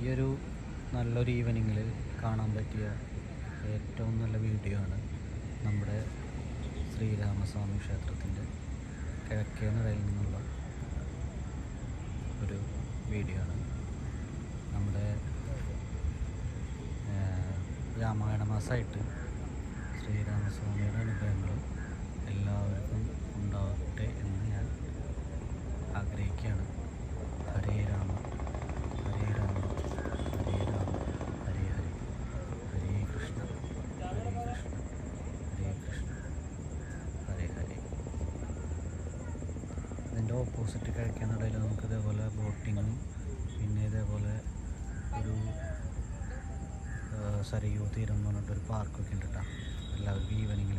ഈ ഒരു നല്ലൊരു ഈവനിങ്ങിൽ കാണാൻ പറ്റിയ ഏറ്റവും നല്ല വീഡിയോ ആണ് നമ്മുടെ ശ്രീരാമസ്വാമി ക്ഷേത്രത്തിന്റെ കിഴക്കേന്ന് നടയിൽ നിന്നുള്ള ഒരു വീഡിയോ ആണ്. നമ്മുടെ രാമായണ മാസമായിട്ട് ശ്രീരാമസ്വാമിയുടെ ഇതിന്റെ ഓപ്പോസിറ്റ് കഴിക്കാനിടയിൽ നമുക്ക് ഇതേപോലെ ബോട്ടിങ്ങും പിന്നെ ഇതേപോലെ ഒരു സരയൂ തീരം എന്ന് പറഞ്ഞിട്ടൊരു പാർക്കൊക്കെ ഉണ്ട് കേട്ടോ എല്ലാവർക്കും ഈവനിങ്ങിൽ